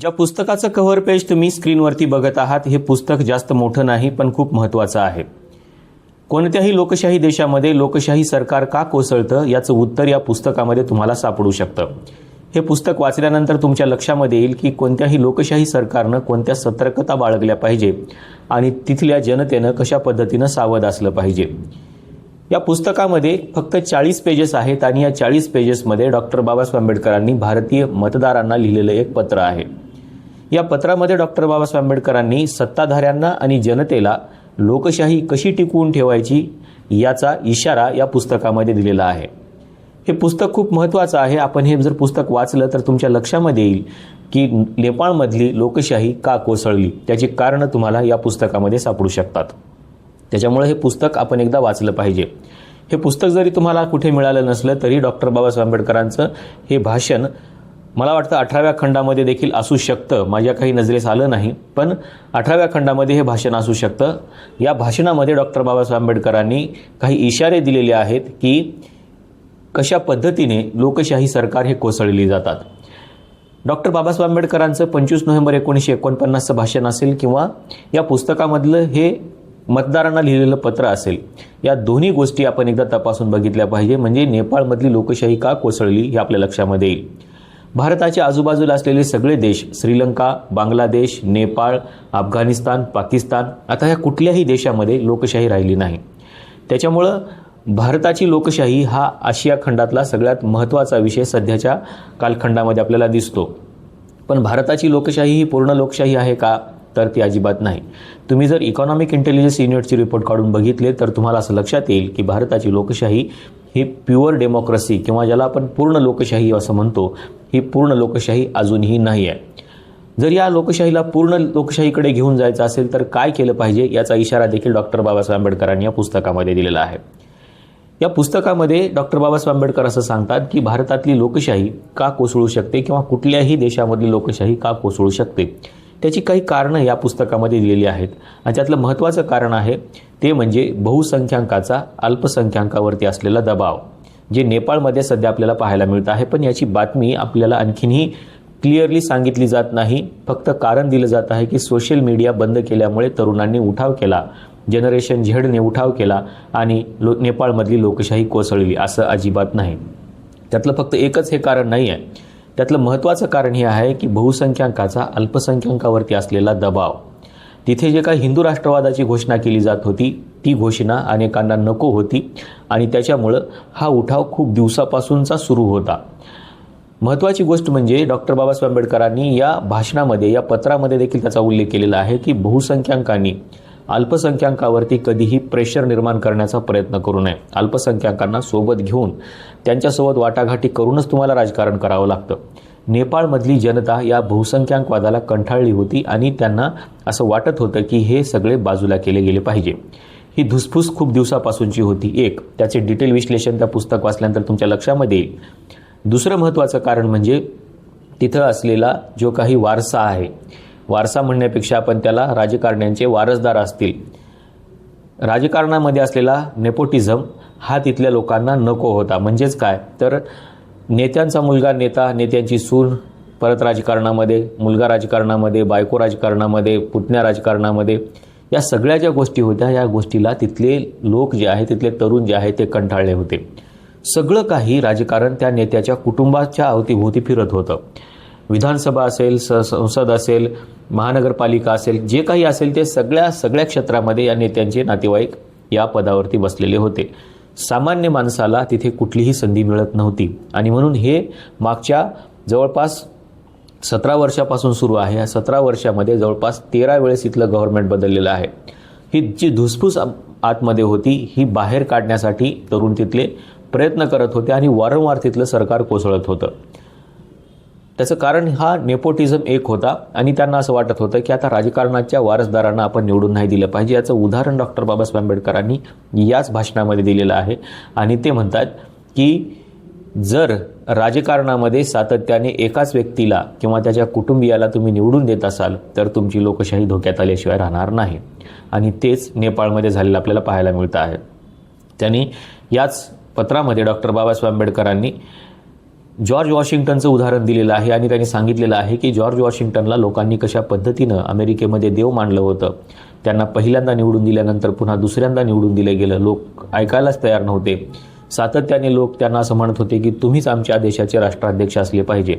ज्या पुस्तकाचं cover page तुम्ही स्क्रीनवरती बघत आहात हे पुस्तक जास्त मोठं नाही पण खूप महत्त्वाचं आहे. कोणत्याही लोकशाही देशामध्ये लोकशाही सरकार का कोसळतं याचं उत्तर या पुस्तकामध्ये तुम्हाला सापडू शकतं. हे पुस्तक वाचल्यानंतर तुमच्या लक्षामध्ये येईल की कोणत्याही लोकशाही सरकारनं कोणत्या सतर्कता बाळगल्या पाहिजे आणि तिथल्या जनतेनं कशा पद्धतीनं सावध असलं पाहिजे. या पुस्तकामध्ये फक्त चाळीस पेजेस आहेत आणि या चाळीस पेजेसमध्ये डॉक्टर बाबासाहेब आंबेडकरांनी भारतीय मतदारांना लिहिलेलं एक पत्र आहे. या पत्रामध्ये डॉक्टर बाबासाहेब आंबेडकरांनी सत्ताधाऱ्यांना आणि जनतेला लोकशाही कशी टिकवून ठेवायची याचा इशारा या पुस्तकामध्ये दिलेला आहे. हे पुस्तक खूप महत्त्वाचं आहे. आपण हे जर पुस्तक वाचलं तर तुमच्या लक्षामध्ये येईल की नेपाळमधली लोकशाही का कोसळली? त्याची कारणं तुम्हाला या पुस्तकामध्ये सापडू शकतात. त्याच्यामुळे हे पुस्तक आपण एकदा वाचलं पाहिजे. हे पुस्तक जरी तुम्हाला कुठे मिळालं नसलं तरी डॉक्टर बाबासाहेब आंबेडकरांचं हे भाषण मला वाटतं अठराव्या खंडामध्ये देखील असू शकतं. माझ्या काही नजरेस आलं नाही पण अठराव्या खंडामध्ये हे भाषण असू शकतं. या भाषणामध्ये डॉक्टर बाबासाहेब आंबेडकरांनी काही इशारे दिलेले आहेत की कशा पद्धतीने लोकशाही सरकार हे कोसळली जातात. डॉक्टर बाबासाहेब आंबेडकरांचं पंचवीस नोव्हेंबर एकोणीसशे एकोणपन्नासचं भाषण असेल किंवा या पुस्तकामधलं हे मतदारांना लिहिलेलं पत्र असेल या दोन्ही गोष्टी आपण एकदा तपासून बघितल्या पाहिजे. म्हणजे नेपाळमधली लोकशाही का कोसळली हे आपल्या लक्षामध्ये येईल. भारताच्या आजूबाजूला असलेले सगळे देश श्रीलंका बांगलादेश नेपाळ अफगाणिस्तान पाकिस्तान आता ह्या कुठल्याही देशामध्ये लोकशाही राहिली नाही. त्याच्यामुळं भारताची लोकशाही हा आशिया खंडातला सगळ्यात महत्त्वाचा विषय सध्याच्या कालखंडामध्ये आपल्याला दिसतो. पण भारताची लोकशाही ही पूर्ण लोकशाही आहे का? तर ती अजिबात नाही. तुम्ही जर इकॉनॉमिक इंटेलिजन्स युनिटची रिपोर्ट काढून बघितले तर तुम्हाला असं लक्षात येईल की भारताची लोकशाही ही प्युअर डेमोक्रेसी किंवा ज्याला आपण पूर्ण लोकशाही असं म्हणतो ही पूर्ण लोकशाही अजूनही नाही आहे. जर या लोकशाहीला पूर्ण लोकशाहीकडे घेऊन जायचं असेल तर काय केलं पाहिजे याचा इशारा देखील डॉक्टर बाबासाहेब आंबेडकरांनी या पुस्तकामध्ये दिलेला आहे. या पुस्तकामध्ये डॉक्टर बाबासाहेब आंबेडकर असं सांगतात की भारतातली लोकशाही का कोसळू शकते किंवा कुठल्याही देशामधली लोकशाही का कोसळू शकते? त्याची काही कारणं या पुस्तकामध्ये दिलेली आहेत. आणि त्यातलं महत्त्वाचं कारण आहे ते म्हणजे बहुसंख्याकाचा अल्पसंख्याकावरती असलेला दबाव जे नेपाळमध्ये सध्या आपल्याला पाहायला मिळत आहे. पण याची बातमी आपल्याला आणखीनही क्लिअरली सांगितली जात नाही. फक्त कारण दिलं जात आहे की सोशल मीडिया बंद केल्यामुळे तरुणांनी उठाव केला जनरेशन झेडने उठाव केला आणि लो नेपाळमधली लोकशाही कोसळली असं अजिबात नाही. त्यातलं फक्त एकच हे कारण नाही आहे त्यातलं महत्त्वाचं कारण हे आहे की बहुसंख्याकाचा अल्पसंख्याकावरती असलेला दबाव. तिथे जे काही हिंदू राष्ट्रवादाची घोषणा केली जात होती ती घोषणा अनेकांना नको होती आणि त्याच्यामुळं हा उठाव खूप दिवसापासूनचा सुरू होता. महत्त्वाची गोष्ट म्हणजे डॉक्टर बाबासाहेब आंबेडकरांनी या भाषणामध्ये या पत्रामध्ये देखील त्याचा उल्लेख केलेला आहे की बहुसंख्याकांनी अल्पसंख्याकावरती कधीही प्रेशर निर्माण करण्याचा प्रयत्न करू नये. अल्पसंख्याकांना सोबत घेऊन त्यांच्यासोबत वाटाघाटी करूनच तुम्हाला राजकारण करावं लागतं. नेपाळमधली जनता या बहुसंख्याकवादाला कंठाळली होती आणि त्यांना असं वाटत होतं की हे सगळे बाजूला केले गेले पाहिजे. ही धुसफूस खूप दिवसापासूनची होती. एक त्याचे डिटेल विश्लेषण त्या पुस्तक वाचल्यानंतर तुमच्या लक्षामध्ये येईल. दुसरं महत्त्वाचं कारण म्हणजे तिथं असलेला जो काही वारसा आहे वारसा म्हणण्यापेक्षा आपण त्याला राजकारण्यांचे वारसदार असतील. राजकारणामध्ये असलेला नेपोटिझम हा तिथल्या लोकांना नको होता. म्हणजेच काय? तर नेत्यांचा मुलगा नेता नेत्यांची सून परत राजकारणामध्ये मुलगा राजकारणामध्ये बायको राजकारणामध्ये पुतण्या राजकारणामध्ये या सगळ्या ज्या गोष्टी होत्या या गोष्टीला तिथले लोक जे आहे तिथले तरुण जे आहे ते कंटाळले होते. सगळं काही राजकारण त्या नेत्याच्या कुटुंबाच्या अवतीभोवती फिरत होतं. विधानसभा असेल स संसद असेल महानगरपालिका असेल जे काही असेल ते सगळ्या सगळ्या क्षेत्रामध्ये या नेत्यांचे नातेवाईक या पदावरती बसलेले होते. सामान्य माणसाला तिथे कुठलीही संधी मिळत नव्हती. आणि म्हणून हे मागच्या जवळपास सतरा वर्षापासून सुरू आहे. या सतरा वर्षामध्ये जवळपास तेरा वेळेस इथलं गव्हर्नमेंट बदललेलं आहे. ही जी धुसफूस आतमध्ये होती ही बाहेर काढण्यासाठी तरुण तिथले प्रयत्न करत होते आणि वारंवार तिथलं सरकार कोसळत होतं. त्याचं कारण हा नेपोटिझम एक होता आणि त्यांना असं वाटत होतं की आता राजकारणाच्या वारसदारांना आपण निवडून नाही दिलं पाहिजे. याचं उदाहरण डॉक्टर बाबासाहेब आंबेडकरांनी याच भाषणामध्ये दिलेलं आहे. आणि ते म्हणतात की जर राजकारणामध्ये सातत्याने एकाच व्यक्तीला किंवा त्याच्या कुटुंबियाला तुम्ही निवडून देत असाल तर तुमची लोकशाही धोक्यात आल्याशिवाय राहणार नाही. आणि तेच नेपाळमध्ये झालेलं आपल्याला पाहायला मिळतं आहे. त्यांनी याच पत्रामध्ये डॉक्टर बाबासाहेब आंबेडकरांनी जॉर्ज वॉशिंग्टनचं उदाहरण दिलेलं आहे आणि त्यांनी सांगितलेलं आहे की जॉर्ज वॉशिंग्टनला लोकांनी कशा पद्धतीनं अमेरिकेमध्ये देव मानलं होतं. त्यांना पहिल्यांदा निवडून दिल्यानंतर पुन्हा दुसऱ्यांदा निवडून दिलं गेलं. लोक ऐकायलाच तयार नव्हते. सातत्याने लोक त्यांना असं म्हणत होते की तुम्हीच आमच्या देशाचे राष्ट्राध्यक्ष असले पाहिजे.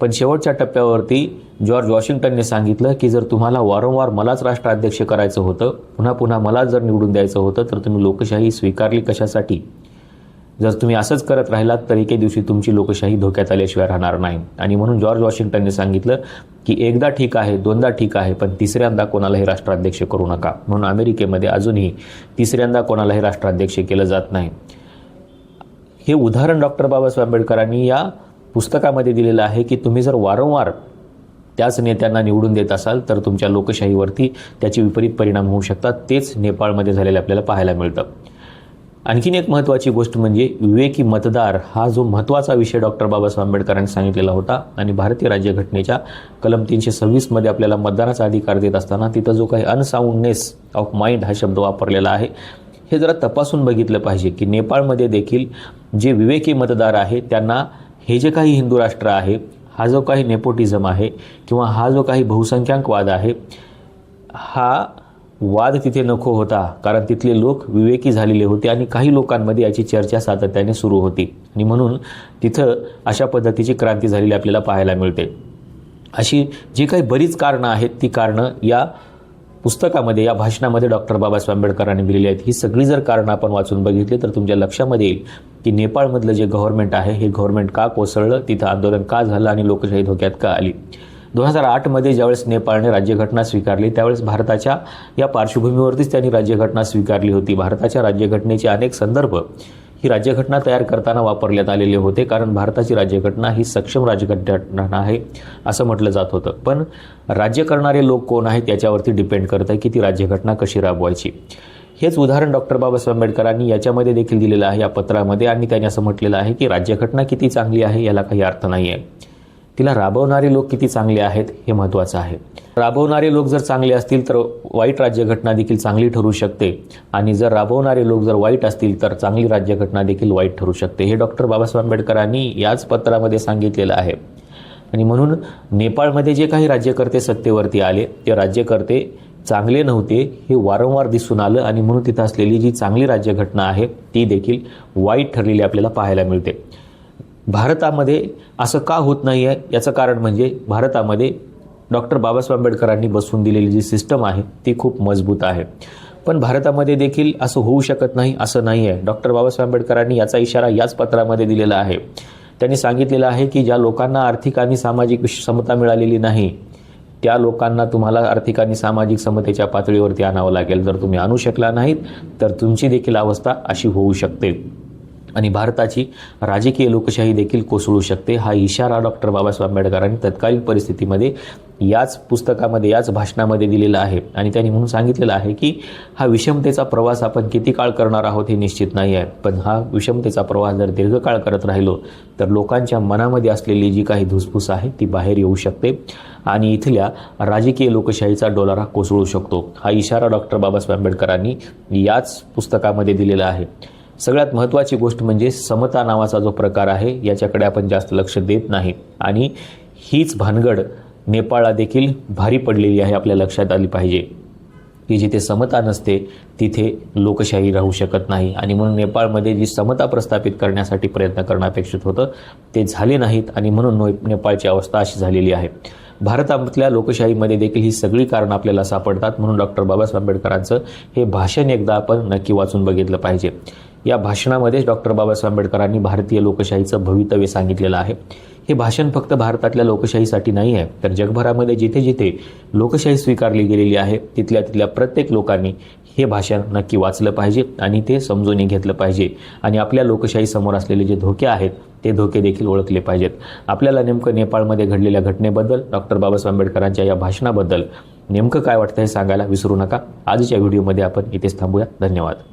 पण शेवटच्या टप्प्यावरती जॉर्ज वॉशिंग्टनने सांगितलं की जर तुम्हाला वारंवार मलाच राष्ट्राध्यक्ष करायचं होतं पुन्हा पुन्हा मला जर निवडून द्यायचं होतं तर तुम्ही लोकशाही स्वीकारली कशासाठी? जर तुम्ही असंच करत राहिलात तर एके दिवशी तुमची लोकशाही धोक्यात आल्याशिवाय राहणार नाही. आणि म्हणून जॉर्ज वॉशिंग्टनने सांगितलं की एकदा ठीक आहे दोनदा ठीक आहे पण तिसऱ्यांदा कोणालाही राष्ट्राध्यक्ष करू नका. म्हणून अमेरिकेमध्ये अजूनही तिसऱ्यांदा कोणालाही राष्ट्राध्यक्ष केलं जात नाही. हे उदाहरण डॉक्टर बाबासाहेब आंबेडकरांनी या पुस्तकामध्ये दिलेलं आहे की तुम्ही जर वारंवार त्याच नेत्यांना निवडून देत असाल तर तुमच्या लोकशाहीवरती त्याचे विपरीत परिणाम होऊ शकतात. तेच नेपाळमध्ये झालेले आपल्याला पाहायला मिळतं. आणखीन एक महत्त्वाची गोष्ट म्हणजे विवेकी मतदार हा जो महत्त्वाचा विषय डॉक्टर बाबासाहेब आंबेडकरांनी सांगितलेला होता आणि भारतीय राज्यघटनेच्या कलम तीनशे सव्वीसमध्ये आपल्याला मतदानाचा अधिकार देत असताना तिथं जो काही अनसाऊंडनेस ऑफ माइंड हा शब्द वापरलेला आहे हे जरा तपासून बघितलं पाहिजे की नेपाळमध्ये देखील जे विवेकी मतदार आहे त्यांना हे जे काही हिंदू राष्ट्र आहे हा जो काही नेपोटिझम आहे किंवा हा जो काही बहुसंख्याकवाद आहे हा वाद तिथे नको होता कारण तिथले लोक विवेकी झालेले होते आणि काही लोकांमध्ये याची चर्चा सातत्याने सुरू होती. आणि म्हणून तिथं अशा पद्धतीची क्रांती झालेली आपल्याला पाहायला मिळते. अशी जी काही बरीच कारणं आहेत ती कारणं या पुस्तकामध्ये या भाषणामध्ये डॉक्टर बाबासाहेब आंबेडकरांनी दिलेली आहेत. ही सगळी जर कारणं आपण वाचून बघितली तर तुमच्या लक्षामध्ये येईल की नेपाळमधलं जे गव्हर्नमेंट आहे हे गव्हर्नमेंट का कोसळलं तिथं आंदोलन का झालं आणि लोकशाही धोक्यात का आली? दोन हजार आठमध्ये ज्यावेळेस नेपाळने राज्यघटना स्वीकारली त्यावेळेस भारताच्या या पार्श्वभूमीवरतीच त्यांनी राज्यघटना स्वीकारली होती. भारताच्या राज्यघटनेचे अनेक संदर्भ ही राज्यघटना तयार करताना वापरण्यात आलेले होते कारण भारताची राज्यघटना ही सक्षम राज्यघटना आहे असं म्हटलं जात होतं. पण राज्य करणारे लोक कोण आहेत याच्यावरती डिपेंड करत आहे की ती राज्यघटना कशी राबवायची. हेच उदाहरण डॉक्टर बाबासाहेब आंबेडकरांनी याच्यामध्ये देखील दिलेलं आहे या पत्रामध्ये. आणि त्यांनी असं म्हटलेलं आहे की राज्यघटना किती चांगली आहे याला काही अर्थ नाही आहे तिला राबवणारे लोक किती चांगले आहेत हे महत्त्वाचं आहे. राबवणारे लोक जर चांगले असतील तर वाईट राज्यघटना देखील चांगली ठरू शकते. आणि जर राबवणारे लोक जर वाईट असतील तर चांगली राज्यघटना देखील वाईट ठरू शकते. हे डॉक्टर बाबासाहेब आंबेडकरांनी याच पत्रामध्ये सांगितलेलं आहे. आणि म्हणून नेपाळमध्ये जे काही राज्यकर्ते सत्तेवरती आले ते राज्यकर्ते चांगले नव्हते हे वारंवार दिसून आलं आणि म्हणून तिथं असलेली जी चांगली राज्यघटना आहे ती देखील वाईट ठरलेली आपल्याला पाहायला मिळते. भारतामध्ये असं का होत नाही आहे याचं कारण म्हणजे भारतामध्ये डॉक्टर बाबासाहेब आंबेडकरांनी बसवून दिलेली जी सिस्टम आहे ती खूप मजबूत आहे. पण भारतामध्ये देखील असं होऊ शकत नाही असं नाही आहे डॉक्टर बाबासाहेब आंबेडकरांनी याचा इशारा याच पत्रामध्ये दिलेला आहे. त्यांनी सांगितलेलं आहे की ज्या लोकांना आर्थिक आणि सामाजिक समता मिळालेली नाही त्या लोकांना तुम्हाला आर्थिक आणि सामाजिक समतेच्या पातळीवरती आणावं लागेल. जर तुम्ही आणू शकला नाहीत तर तुमची देखील अवस्था अशी होऊ शकते. आणि भारताची राजकीय लोकशाही देखील कोसळू शकते. हा इशारा डॉक्टर बाबासाहेब आंबेडकरांनी तत्कालीन परिस्थितीमध्ये याच पुस्तकामध्ये याच भाषणामध्ये दिलेला आहे. आणि त्यांनी म्हणून सांगितलेलं आहे की हा विषमतेचा प्रवास आपण किती काळ करणार आहोत हे निश्चित नाही आहे. पण हा विषमतेचा प्रवास जर दीर्घकाळ करत राहिलो तर लोकांच्या मनामध्ये असलेली जी काही धुसफूस आहे ती बाहेर येऊ शकते आणि इथल्या राजकीय लोकशाहीचा डोलारा कोसळू शकतो. हा इशारा डॉक्टर बाबासाहेब आंबेडकरांनी याच पुस्तकामध्ये दिलेला आहे. सगळ्यात महत्त्वाची गोष्ट म्हणजे समता नावाचा जो प्रकार आहे याच्याकडे आपण जास्त लक्ष देत नाही. आणि हीच भानगड नेपाळला देखील भारी पडलेली आहे आपल्या लक्षात आली पाहिजे. की जिथे समता नसते तिथे लोकशाही राहू शकत नाही. आणि म्हणून नेपाळमध्ये जी समता प्रस्थापित करण्यासाठी प्रयत्न करणं अपेक्षित होतं ते झाले नाहीत. आणि म्हणून नेपाळची अवस्था अशी झालेली आहे. भारतामधल्या लोकशाहीमध्ये देखील ही सगळी कारणं आपल्याला सापडतात. म्हणून डॉक्टर बाबासाहेब आंबेडकरांचं हे भाषण एकदा आपण नक्की वाचून बघितलं पाहिजे. या भाषणामध्येच डॉक्टर बाबासाहेब आंबेडकरांनी भारतीय लोकशाहीचं भवितव्य सांगितलेलं आहे. हे भाषण फक्त भारतातल्या लोकशाहीसाठी नाही आहे तर जगभरामध्ये जिथे जिथे लोकशाही स्वीकारली गेलेली आहे तिथल्या तिथल्या प्रत्येक लोकांनी हे भाषण नक्की वाचलं पाहिजे आणि ते समजून घेतलं पाहिजे. आणि आपल्या लोकशाही समोर असलेले जे धोके आहेत ते धोके देखील ओळखले पाहिजेत. आपल्याला नेमकं नेपाळमध्ये घडलेल्या घटनेबद्दल डॉक्टर बाबासाहेब आंबेडकरांच्या या भाषणाबद्दल नेमकं काय वाटतं हे सांगायला विसरू नका. आजच्या व्हिडिओमध्ये आपण इथेच थांबूया. धन्यवाद.